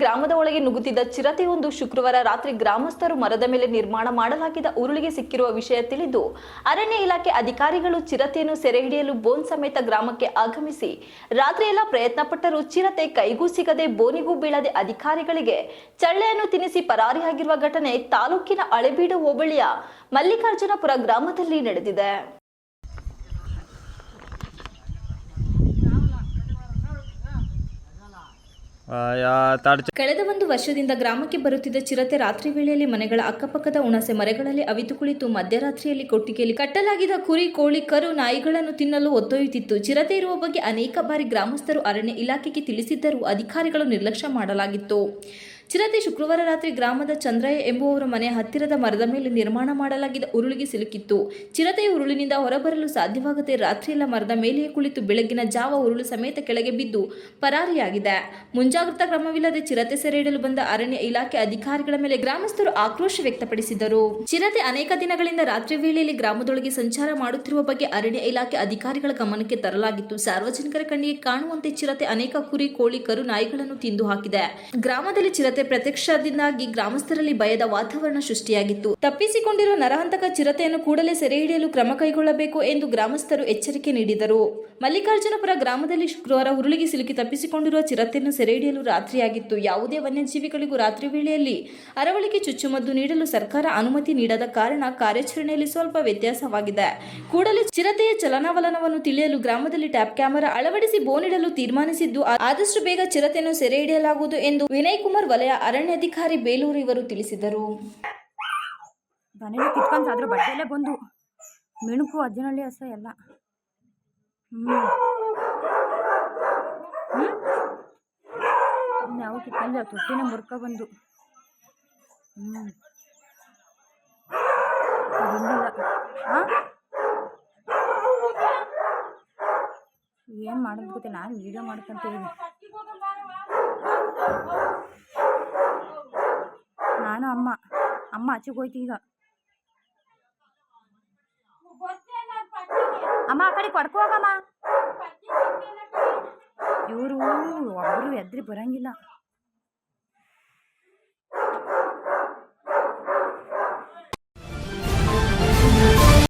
ಗ್ರಾಮದ ಒಳಗೆ ನುಗ್ಗುತ್ತಿದ್ದ ಚಿರತೆಯೊಂದು ಶುಕ್ರವಾರ ರಾತ್ರಿ ಗ್ರಾಮಸ್ಥರು ಮರದ ಮೇಲೆ ನಿರ್ಮಾಣ ಮಾಡಲಾಗಿದ್ದ ಉರುಳಿಗೆ ಸಿಕ್ಕಿರುವ ವಿಷಯ ತಿಳಿದು ಅರಣ್ಯ ಇಲಾಖೆ ಅಧಿಕಾರಿಗಳು ಚಿರತೆಯನ್ನು ಸೆರೆ ಹಿಡಿಯಲು ಬೋನ್ ಸಮೇತ ಗ್ರಾಮಕ್ಕೆ ಆಗಮಿಸಿ ರಾತ್ರಿಯೆಲ್ಲ ಪ್ರಯತ್ನ ಪಟ್ಟರೂ ಚಿರತೆ ಕೈಗೂ ಸಿಗದೆ ಬೋನಿಗೂ ಬೀಳದೆ ಅಧಿಕಾರಿಗಳಿಗೆ ಚಳ್ಳೆಯನ್ನು ತಿನ್ನಿಸಿ ಪರಾರಿಯಾಗಿರುವ ಘಟನೆ ತಾಲೂಕಿನ ಹಳೆಬೀಡು ಹೋಬಳಿಯ ಮಲ್ಲಿಕಾರ್ಜುನಪುರ ಗ್ರಾಮದಲ್ಲಿ ನಡೆದಿದೆ. ಕಳೆದ ಒಂದು ವರ್ಷದಿಂದ ಗ್ರಾಮಕ್ಕೆ ಬರುತ್ತಿದ್ದ ಚಿರತೆ ರಾತ್ರಿ ವೇಳೆಯಲ್ಲಿ ಮನೆಗಳ ಅಕ್ಕಪಕ್ಕದ ಹುಣಸೆ ಮರಗಳಲ್ಲಿ ಅವಿತು ಕುಳಿತು ಮಧ್ಯರಾತ್ರಿಯಲ್ಲಿ ಕೊಟ್ಟಿಗೆಯಲ್ಲಿ ಕಟ್ಟಲಾಗಿದ್ದ ಕುರಿ, ಕೋಳಿ, ಕರು, ನಾಯಿಗಳನ್ನು ತಿನ್ನಲು ಒತ್ತೊಯ್ಯುತ್ತಿತ್ತು ಚಿರತೆ ಇರುವ ಬಗ್ಗೆ ಅನೇಕ ಬಾರಿ ಗ್ರಾಮಸ್ಥರು ಅರಣ್ಯ ಇಲಾಖೆಗೆ ತಿಳಿಸಿದ್ದರೂ ಅಧಿಕಾರಿಗಳು ನಿರ್ಲಕ್ಷ್ಯ ಮಾಡಲಾಗಿತ್ತು. ಚಿರತೆ ಶುಕ್ರವಾರ ರಾತ್ರಿ ಗ್ರಾಮದ ಚಂದ್ರಯ್ಯ ಎಂಬುವವರ ಮನೆ ಹತ್ತಿರದ ಮರದ ಮೇಲೆ ನಿರ್ಮಾಣ ಮಾಡಲಾಗಿದ್ದ ಉರುಳಿಗೆ ಸಿಲುಕಿತ್ತು. ಚಿರತೆಯ ಉರುಳಿನಿಂದ ಹೊರಬರಲು ಸಾಧ್ಯವಾಗದೆ ರಾತ್ರಿಯೆಲ್ಲ ಮರದ ಮೇಲೆಯೇ ಕುಳಿತು ಬೆಳಗಿನ ಜಾವ ಉರುಳು ಸಮೇತ ಕೆಳಗೆ ಬಿದ್ದು ಪರಾರಿಯಾಗಿದೆ. ಮುಂಜಾಗ್ರತಾ ಕ್ರಮವಿಲ್ಲದೆ ಚಿರತೆ ಸೆರೆ ಬಂದ ಅರಣ್ಯ ಇಲಾಖೆ ಅಧಿಕಾರಿಗಳ ಮೇಲೆ ಗ್ರಾಮಸ್ಥರು ಆಕ್ರೋಶ ವ್ಯಕ್ತಪಡಿಸಿದರು. ಚಿರತೆ ಅನೇಕ ದಿನಗಳಿಂದ ರಾತ್ರಿ ವೇಳೆಯಲ್ಲಿ ಗ್ರಾಮದೊಳಗೆ ಸಂಚಾರ ಮಾಡುತ್ತಿರುವ ಬಗ್ಗೆ ಅರಣ್ಯ ಇಲಾಖೆ ಅಧಿಕಾರಿಗಳ ಗಮನಕ್ಕೆ ತರಲಾಗಿತ್ತು. ಸಾರ್ವಜನಿಕರ ಕಣ್ಣಿಗೆ ಕಾಣುವಂತೆ ಚಿರತೆ ಅನೇಕ ಕುರಿ, ಕೋಳಿ, ಕರು, ನಾಯಿಗಳನ್ನು ತಿಂದು ಹಾಕಿದೆ. ಗ್ರಾಮದಲ್ಲಿ ಚಿರತೆ ಪ್ರತ್ಯಕ್ಷದಿಂದಾಗಿ ಗ್ರಾಮಸ್ಥರಲ್ಲಿ ಭಯದ ವಾತಾವರಣ ಸೃಷ್ಟಿಯಾಗಿತ್ತು. ತಪ್ಪಿಸಿಕೊಂಡಿರುವ ನರಹಂತಕ ಚಿರತೆಯನ್ನು ಕೂಡಲೇ ಸೆರೆ ಹಿಡಿಯಲು ಕ್ರಮ ಕೈಗೊಳ್ಳಬೇಕು ಎಂದು ಗ್ರಾಮಸ್ಥರು ಎಚ್ಚರಿಕೆ ನೀಡಿದರು. ಮಲ್ಲಿಕಾರ್ಜುನಪುರ ಗ್ರಾಮದಲ್ಲಿ ಶುಕ್ರವಾರ ಉರುಳಿಗೆ ಸಿಲುಕಿ ತಪ್ಪಿಸಿಕೊಂಡಿರುವ ಚಿರತೆಯನ್ನು ಸೆರೆ ಹಿಡಿಯಲು ರಾತ್ರಿಯಾಗಿತ್ತು. ಯಾವುದೇ ವನ್ಯಜೀವಿಗಳಿಗೂ ರಾತ್ರಿ ವೇಳೆಯಲ್ಲಿ ಅರವಳಿಕೆ ಚುಚ್ಚುಮದ್ದು ನೀಡಲು ಸರ್ಕಾರ ಅನುಮತಿ ನೀಡದ ಕಾರಣ ಕಾರ್ಯಾಚರಣೆಯಲ್ಲಿ ಸ್ವಲ್ಪ ವ್ಯತ್ಯಾಸವಾಗಿದೆ. ಕೂಡಲೇ ಚಿರತೆಯ ಚಲನವಲನವನ್ನು ತಿಳಿಯಲು ಗ್ರಾಮದಲ್ಲಿ ಟ್ಯಾಪ್ ಕ್ಯಾಮೆರಾ ಅಳವಡಿಸಿ ಬೋನಿಡಲು ತೀರ್ಮಾನಿಸಿದ್ದು, ಆದಷ್ಟು ಬೇಗ ಚಿರತೆಯನ್ನು ಸೆರೆ ಹಿಡಿಯಲಾಗುವುದು ಎಂದು ವಿನಯ್ ಕುಮಾರ್ ವಲಯ ಅರಣ್ಯಾಧಿಕಾರಿ ಬೇಲೂರು ಇವರು ತಿಳಿಸಿದರು. ಮನೇಲಿ ಕಿತ್ಕೊಂಡು ಅದ್ರ ಬಟ್ಟೆಯಲ್ಲೇ ಬಂದು ಮಿಣುಕು ಅಜ್ಜನಹಳ್ಳಿ ಹಸ ಎಲ್ಲ. ಹ್ಞೂ ಯಾವ ಕಿತ್ಕೊಂಡು ತೊಟ್ಟಿನ ಮುರ್ಕ ಬಂದು. ಹ್ಞೂ ಹಾಂ ಏನು ಮಾಡೋದು ಗೊತ್ತಿಲ್ಲ. ನಾನು ವೀಡಿಯೋ ಮಾಡ್ಕೊಂತ ನಾನು ಅಮ್ಮ ಅಮ್ಮ ಆಚೆಗೆ ಹೋಯ್ತು ಈಗ ಅಮ್ಮ ಆ ಕಡೆ ಕೊಡ್ಕೊ ಹೋಗಮ್ಮ ಇವರು ಒಬ್ಬರು ಎದ್ರಿ ಬರಂಗಿಲ್ಲ